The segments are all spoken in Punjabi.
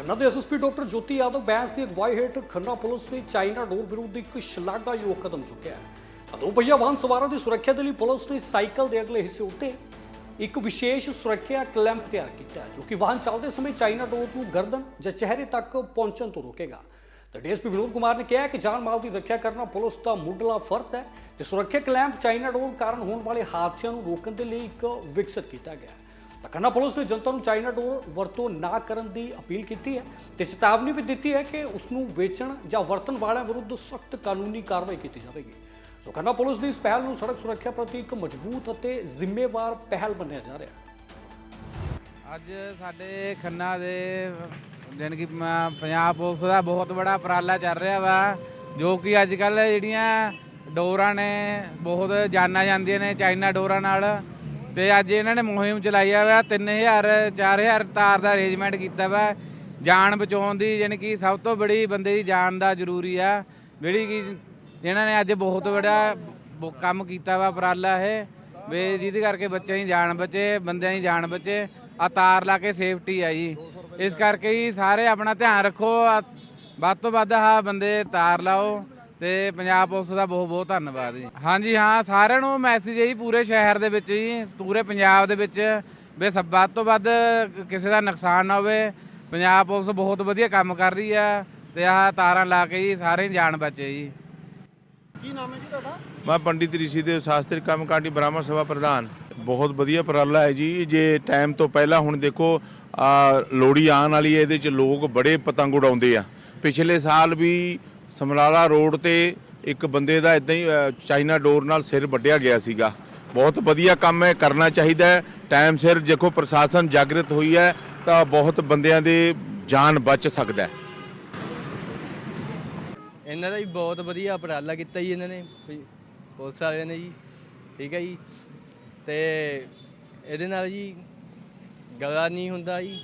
ਖੰਨਾ ਦੇ ਐਸਐਸਪੀ ਡਾਕਟਰ ਜੋਤੀ ਯਾਦਵ ਬੈਂਸ ਦੀ ਅਗਵਾਈ ਹੇਠ ਖੰਨਾ ਪੁਲਿਸ ਨੇ ਚਾਈਨਾ ਡੋਰ ਵਿਰੁੱਧ ਇੱਕ ਸ਼ਲਾਘਾਯੋਗ ਕਦਮ ਚੁੱਕਿਆ ਹੈ। ਦੋ ਪਹੀਆ ਵਾਹਨ ਸਵਾਰਾਂ ਦੀ ਸੁਰੱਖਿਆ ਦੇ ਲਈ ਪੁਲਿਸ ਨੇ ਸਾਈਕਲ ਦੇ ਅਗਲੇ ਹਿੱਸੇ ਉੱਤੇ ਇੱਕ ਵਿਸ਼ੇਸ਼ ਸੁਰੱਖਿਆ ਕਲੈਂਪ ਤਿਆਰ ਕੀਤਾ ਹੈ, ਜੋ ਕਿ ਵਾਹਨ ਚੱਲਦੇ ਸਮੇਂ ਚਾਈਨਾ ਡੋਰ ਨੂੰ ਗਰਦਨ ਜਾਂ ਚਿਹਰੇ ਤੱਕ ਪਹੁੰਚਣ ਤੋਂ ਰੋਕੇਗਾ। ਤਾਂ ਡੀਐਸਪੀ ਵਿਨੋਦ ਕੁਮਾਰ ਨੇ ਕਿਹਾ ਕਿ ਜਾਨ ਮਾਲ ਦੀ ਰੱਖਿਆ ਕਰਨਾ ਪੁਲਿਸ ਦਾ ਮੁੱਢਲਾ ਫਰਜ਼ ਹੈ ਤੇ ਸੁਰੱਖਿਆ ਕਲੈਂਪ ਚਾਈਨਾ ਡੋਰ ਕਾਰਨ ਹੋਣ ਵਾਲੇ ਹਾਦਸਿਆਂ ਨੂੰ ਰੋਕਣ ਦੇ ਲਈ ਇੱਕ ਵਿਕਸਿਤ ਕੀਤਾ ਗਿਆ ਹੈ। ਤਾਂ ਖੰਨਾ ਪੁਲਿਸ ਨੇ ਜਨਤਾ ਨੂੰ ਚਾਈਨਾ ਡੋਰ ਵਰਤੋਂ ਨਾ ਕਰਨ ਦੀ ਅਪੀਲ ਕੀਤੀ ਹੈ ਤੇ ਚੇਤਾਵਨੀ ਵੀ ਦਿੱਤੀ ਹੈ ਕਿ ਉਸ ਨੂੰ ਵੇਚਣ ਜਾਂ ਵਰਤਣ ਵਾਲਿਆਂ ਵਿਰੁੱਧ ਸਖਤ ਕਾਨੂੰਨੀ ਕਾਰਵਾਈ ਕੀਤੀ ਜਾਵੇਗੀ। ਸੋ ਖੰਨਾ ਪੁਲਿਸ ਦੀ ਇਸ ਪਹਿਲ ਨੂੰ ਸੜਕ ਸੁਰੱਖਿਆ ਪ੍ਰਤੀ ਇੱਕ ਮਜ਼ਬੂਤ ਅਤੇ ਜ਼ਿੰਮੇਵਾਰ ਪਹਿਲ ਮੰਨਿਆ ਜਾ ਰਿਹਾ ਹੈ। ਅੱਜ ਸਾਡੇ ਖੰਨਾ ਦੇ, ਜਾਣੀ ਕਿ ਪੰਜਾਬ ਪੁਲਿਸ ਦਾ ਬਹੁਤ ਬੜਾ ਉਪਰਾਲਾ ਚੱਲ ਰਿਹਾ ਵਾ, ਜੋ ਕਿ ਅੱਜ ਕੱਲ ਜਿਹੜੀਆਂ ਡੋਰਾਂ ਨੇ, ਬਹੁਤ ਜਾਨਾਂ ਜਾਂਦੀਆਂ ਨੇ ਚਾਈਨਾ ਡੋਰਾਂ ਨਾਲ। ਤੇ ਅੱਜ ਇਹਨਾਂ ਨੇ ਮੁਹਿੰਮ ਚਲਾਈ ਆ ਵਾ 3000 4000 ਤਾਰ ਦਾ ਅਰੇਂਜਮੈਂਟ ਕੀਤਾ ਵਾ। ਜਾਨ ਬਚਾਉਣ ਦੀ ਜਾਣੀ ਕਿ ਸਭ ਤੋਂ ਬੜੀ ਬੰਦੇ ਦੀ ਜਾਨ ਦਾ ਜ਼ਰੂਰੀ ਆ। ਜਿਹੜੀ ਕਿ ਇਹਨਾਂ ਨੇ ਅੱਜ ਬਹੁਤ ਵੱਡਾ ਬ- ਕੰਮ ਕੀਤਾ ਵਾ, ਉਪਰਾਲਾ ਇਹ। ਵੀ ਜਿਹਦੇ ਕਰਕੇ ਬੱਚਿਆਂ ਦੀ ਜਾਨ ਬਚੇ, ਬੰਦਿਆਂ ਦੀ ਜਾਨ ਬਚੇ। ਆ ਤਾਰ ਲਾ ਕੇ ਸੇਫਟੀ ਆ ਜੀ। ਇਸ ਕਰਕੇ ਹੀ ਸਾਰੇ ਆਪਣਾ ਧਿਆਨ ਰੱਖੋ। ਆਹ ਵੱਧ ਤੋਂ ਵੱਧ ਆ ਬੰਦੇ ਤਾਰ ਲਾਓ। ਤੇ ਪੰਜਾਬ ਪੁਲਿਸ ਦਾ ਬਹੁਤ ਬਹੁਤ ਧੰਨਵਾਦ ਜੀ। ਹਾਂਜੀ ਹਾਂ ਸਾਰਿਆਂ ਨੂੰ ਮੈਸੇਜ ਹੈ ਜੀ ਪੂਰੇ ਸ਼ਹਿਰ ਦੇ ਵਿੱਚ ਜੀ ਪੂਰੇ ਪੰਜਾਬ ਦੇ ਵਿੱਚ ਵੀ ਸਭ ਵੱਧ ਤੋਂ ਵੱਧ ਕਿਸੇ ਦਾ ਨੁਕਸਾਨ ਨਾ ਹੋਵੇ। ਪੰਜਾਬ ਪੁਲਿਸ ਬਹੁਤ ਵਧੀਆ ਕੰਮ ਕਰ ਰਹੀ ਆ ਤੇ ਆਹ ਤਾਰਾਂ ਲਾ ਕੇ ਜੀ ਸਾਰੇ ਦੀ ਜਾਨ ਬਚੇ ਜੀ। ਕੀ ਨਾਮ ਹੈ ਜੀ ਤੁਹਾਡਾ? ਮੈਂ ਪੰਡਿਤ ਰਿਸ਼ੀ ਦੇ ਸ਼ਾਸਤਰੀ ਕੰਮਕਾਂਡੀ ਬ੍ਰਾਹਮਣ ਸਭਾ ਪ੍ਰਧਾਨ। ਬਹੁਤ ਵਧੀਆ ਉਪਰਾਲਾ ਹੈ ਜੀ। ਜੇ ਟਾਈਮ ਤੋਂ ਪਹਿਲਾਂ ਹੁਣ ਦੇਖੋ ਆ ਲੋੜੀ ਆਉਣ ਵਾਲੀ ਹੈ ਇਹਦੇ ਚ ਲੋਕ ਬੜੇ ਪਤੰਗ ਉਡਾਉਂਦੇ ਆ। ਪਿਛਲੇ ਸਾਲ ਵੀ ਸਮਰਾਲਾ ਰੋਡ ਤੇ ਇੱਕ ਬੰਦੇ ਦਾ ਇਦਾਂ ਹੀ ਚਾਈਨਾ ਡੋਰ ਨਾਲ ਸਿਰ ਵੱਢਿਆ ਗਿਆ ਸੀਗਾ। ਬਹੁਤ ਵਧੀਆ ਕੰਮ ਹੈ, ਕਰਨਾ ਚਾਹੀਦਾ ਹੈ। ਟਾਈਮ ਸਿਰ ਦੇਖੋ, ਪ੍ਰਸ਼ਾਸਨ ਜਾਗਰਤ ਹੋਈ ਹੈ, ਤਾਂ ਬਹੁਤ ਬੰਦਿਆਂ ਦੀ ਜਾਨ ਬਚ ਸਕਦਾ ਹੈ। ਇਹਨਾਂ ਦਾ ਵੀ ਬਹੁਤ ਵਧੀਆ ਉਪਰਾਲਾ ਕੀਤਾ ਜੀ ਇਹਨਾਂ ਨੇ, ਵੀ ਪੁਲਿਸ ਵਾਲਿਆਂ ਨੇ ਜੀ, ਠੀਕ ਹੈ ਜੀ। ਤੇ ਇਹਦੇ ਨਾਲ ਜੀ ਗਲਾ ਨਹੀਂ ਹੁੰਦਾ ਜੀ,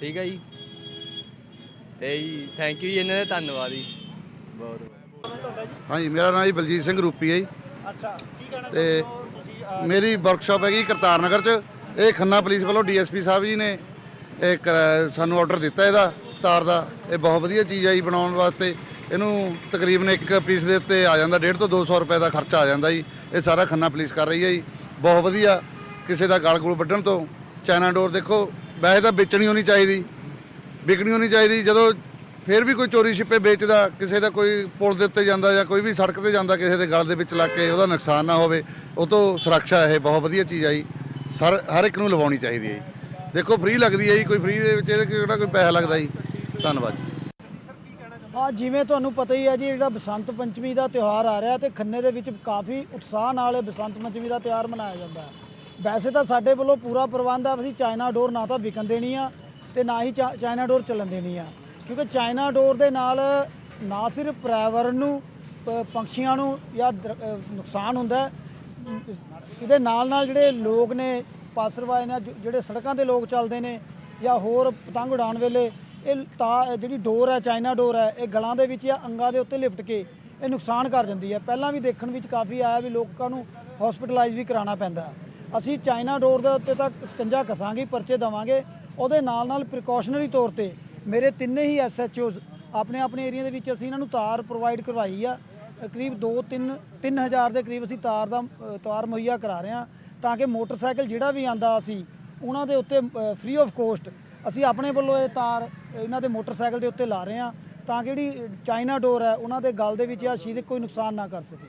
ਠੀਕ ਹੈ ਜੀ। ਤੇ ਜੀ ਥੈਂਕ ਯੂ ਜੀ ਇਹਨਾਂ ਦਾ, ਧੰਨਵਾਦ ਜੀ। ਬਹੁਤ ਹਾਂਜੀ ਮੇਰਾ ਨਾਮ ਜੀ ਬਲਜੀਤ ਸਿੰਘ ਰੂਪੀ ਹੈ ਜੀ। ਅੱਛਾ ਕੀ ਕਹਿਣਾ ਤੇ ਮੇਰੀ ਵਰਕਸ਼ਾਪ ਹੈਗੀ ਕਰਤਾਰ ਨਗਰ ਚ। ਇਹ ਖੰਨਾ ਪੁਲਿਸ ਵੱਲੋਂ ਡੀਐਸਪੀ ਸਾਹਿਬ ਜੀ ਨੇ ਇਹ ਕਰ- ਸਾਨੂੰ ਆਰਡਰ ਦਿੱਤਾ ਇਹਦਾ ਤਾਰ ਦਾ। ਇਹ ਬਹੁਤ ਵਧੀਆ ਚੀਜ਼ ਹੈ ਜੀ ਬਣਾਉਣ ਵਾਸਤੇ। ਇਹਨੂੰ ਤਕਰੀਬਨ ਇੱਕ ਪੀਸ ਦੇ ਉੱਤੇ ਆ ਜਾਂਦਾ 1.5 ਤੋਂ 200 ਰੁਪਏ ਦਾ ਖਰਚਾ ਆ ਜਾਂਦਾ ਜੀ। ਇਹ ਸਾਰਾ ਖੰਨਾ ਪੁਲਿਸ ਕਰ ਰਹੀ ਹੈ ਜੀ। ਬਹੁਤ ਵਧੀਆ ਕਿਸੇ ਦਾ ਗਲ ਗੁਲ ਵੱਢਣ ਤੋਂ। ਚਾਈਨਾ ਡੋਰ ਦੇਖੋ ਵੈਸੇ ਤਾਂ ਵੇਚਣੀ ਹੋਣੀ ਚਾਹੀਦੀ। ਵਿਕਣੀ ਹੋਣੀ ਚਾਹੀਦੀ। ਜਦੋਂ ਫਿਰ ਵੀ ਕੋਈ ਚੋਰੀ ਛਿਪੇ ਵੇਚਦਾ, ਕਿਸੇ ਦਾ ਕੋਈ ਪੁਲ ਦੇ ਉੱਤੇ ਜਾਂਦਾ ਜਾਂ ਕੋਈ ਵੀ ਸੜਕ ਤੇ ਜਾਂਦਾ, ਕਿਸੇ ਦੇ ਗਲ ਦੇ ਵਿੱਚ ਲੱਗ ਕੇ ਉਹਦਾ ਨੁਕਸਾਨ ਨਾ ਹੋਵੇ, ਉਹ ਤੋਂ ਸੁਰੱਖਿਆ ਇਹ ਬਹੁਤ ਵਧੀਆ ਚੀਜ਼ ਆਈ ਸਰ ਹਰ ਇੱਕ ਨੂੰ ਲਵਾਉਣੀ ਚਾਹੀਦੀ ਹੈ ਜੀ। ਦੇਖੋ, ਫ੍ਰੀ ਲੱਗਦੀ ਹੈ ਜੀ, ਕੋਈ ਫ੍ਰੀ ਦੇ ਵਿੱਚ ਇਹਦੇ ਕਿਹੜਾ ਕੋਈ ਪੈਸਾ ਲੱਗਦਾ ਜੀ। ਧੰਨਵਾਦ ਜੀ। ਹਾਂ, ਜਿਵੇਂ ਤੁਹਾਨੂੰ ਪਤਾ ਹੀ ਹੈ ਜੀ, ਜਿਹੜਾ ਬਸੰਤ ਪੰਚਮੀ ਦਾ ਤਿਉਹਾਰ ਆ ਰਿਹਾ ਤੇ ਖੰਨੇ ਦੇ ਵਿੱਚ ਕਾਫੀ ਉਤਸ਼ਾਹ ਨਾਲ ਇਹ ਬਸੰਤ ਪੰਚਮੀ ਦਾ ਤਿਉਹਾਰ ਮਨਾਇਆ ਜਾਂਦਾ ਹੈ। ਵੈਸੇ ਤਾਂ ਸਾਡੇ ਵੱਲੋਂ ਪੂਰਾ ਪ੍ਰਬੰਧ ਆ, ਅਸੀਂ ਚਾਈਨਾ ਡੋਰ ਨਾ ਤਾਂ ਵਿਕਣ ਦੇਣੀ ਆ ਤੇ ਨਾ ਹੀ ਚਾ- ਚਾਈਨਾ ਡੋਰ ਚੱਲਣ ਦੇਣੀ ਆ। ਕਿਉਂਕਿ ਚਾਈਨਾ ਡੋਰ ਦੇ ਨਾਲ ਨਾ ਸਿਰਫ ਪਰਿਆਵਰਨ ਨੂੰ ਪ- ਪੰਛੀਆਂ ਨੂੰ ਜਾਂ ਦਰ- ਅ, ਨੁਕਸਾਨ ਹੁੰਦਾ ਹੈ, ਇਹਦੇ ਨਾਲ ਨਾਲ ਜਿਹੜੇ ਲੋਕ ਨੇ ਪਾਸਰਵਾਏ ਨੇ ਜ- ਜਿਹੜੇ ਸੜਕਾਂ ਤੇ ਲੋਕ ਚੱਲਦੇ ਨੇ ਜਾਂ ਹੋਰ ਪਤੰਗ ਉਡਾਉਣ ਵੇਲੇ ਇਹ ਤਾਂ ਜਿਹੜੀ ਡੋਰ ਹੈ ਚਾਈਨਾ ਡੋਰ ਹੈ ਇਹ ਗਲਾਂ ਦੇ ਵਿੱਚ ਜਾਂ ਅੰਗਾਂ ਦੇ ਉੱਤੇ ਲਿਪਟ ਕੇ ਇਹ ਨੁਕਸਾਨ ਕਰ ਜਾਂਦੀ ਹੈ ਪਹਿਲਾਂ ਵੀ ਦੇਖਣ ਵਿੱਚ ਕਾਫੀ ਆਇਆ ਵੀ ਲੋਕਾਂ ਨੂੰ ਹਸਪੀਟਲਾਈਜ਼ ਵੀ ਕਰਾਉਣਾ ਪੈਂਦਾ ਹੈ। ਅਸੀਂ ਚਾਈਨਾ ਡੋਰ ਦੇ ਉੱਤੇ ਤਾਂ ਸਕੰਜਾ ਕਸਾਂਗੇ ਪਰਚੇ ਦਵਾਂਗੇ ਉਹਦੇ ਨਾਲ ਨਾਲ ਪ੍ਰੀਕਾਸ਼ਨਰੀ ਤੌਰ ਤੇ ਮੇਰੇ ਤਿੰਨੇ ਹੀ ਐਸਐਚਓਜ਼ ਆਪਣੇ ਆਪਣੇ ਏਰੀਆ ਦੇ ਵਿੱਚ ਅਸੀਂ ਇਹਨਾਂ ਨੂੰ ਤਾਰ ਪ੍ਰੋਵਾਈਡ ਕਰਵਾਈ ਆ। ਅ, ਕਰੀਬ 2 3 3000 ਦੇ ਕਰੀਬ ਅਸੀਂ ਤਾਰ ਦਾ ਤਾਰ ਮੁਹੱਈਆ ਕਰਾ ਰਹੇ ਹਾਂ ਤਾਂ ਕਿ ਮੋਟਰਸਾਈਕਲ ਜਿਹੜਾ ਵੀ ਆਂਦਾ ਅਸੀਂ ਉਹਨਾਂ ਦੇ ਉੱਤੇ ਫ੍ਰੀ ਆਫ ਕੋਸਟ ਅਸੀਂ ਆਪਣੇ ਵੱਲੋਂ ਇਹ ਤਾਰ ਇਹਨਾਂ ਦੇ ਮੋਟਰਸਾਈਕਲ ਦੇ ਉੱਤੇ ਲਾ ਰਹੇ ਹਾਂ ਤਾਂ ਕਿ ਜਿਹੜੀ ਚਾਈਨਾ ਡੋਰ ਹੈ ਉਹਨਾਂ ਦੇ ਗਲ ਦੇ ਵਿੱਚ ਜਾਂ ਸਰੀਰਕ ਕੋਈ ਨੁਕਸਾਨ ਨਾ ਕਰ ਸਕੇ।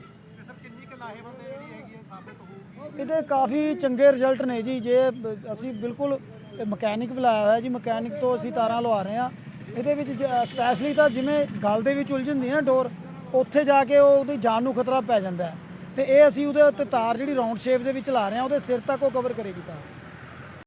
ਇਹਦੇ ਕਾਫੀ ਚੰਗੇ ਰਿਜ਼ਲਟ ਨੇ ਜੀ। ਜੇ ਅਸੀਂ ਬਿਲਕੁਲ ਮਕੈਨਿਕ ਬੁਲਾਇਆ ਹੋਇਆ ਜੀ, ਮਕੈਨਿਕ ਤੋਂ ਅਸੀਂ ਤਾਰਾਂ ਲਵਾ ਰਹੇ ਹਾਂ। ਇਹਦੇ ਵਿੱਚ ਸਪੈਸ਼ਲੀ ਤਾਂ ਜਿਵੇਂ ਗਲ ਦੇ ਵਿੱਚ ਉਲਝ ਹੁੰਦੀ ਹੈ ਨਾ ਡੋਰ, ਉੱਥੇ ਜਾ ਕੇ ਉਹ ਉਹਦੀ ਜਾਨ ਨੂੰ ਖਤਰਾ ਪੈ ਜਾਂਦਾ ਹੈ। ਤੇ ਇਹ ਅਸੀਂ ਉਹਦੇ ਉੱਤੇ ਤਾਰ ਜਿਹੜੀ ਰਾਉਂਡ ਸ਼ੇਪ ਦੇ ਵਿੱਚ ਲਾ ਰਹੇ ਹਾਂ, ਉਹਦੇ ਸਿਰ ਤੱਕ ਉਹ ਕਵਰ ਕਰੇਗੀ ਤਾਰ।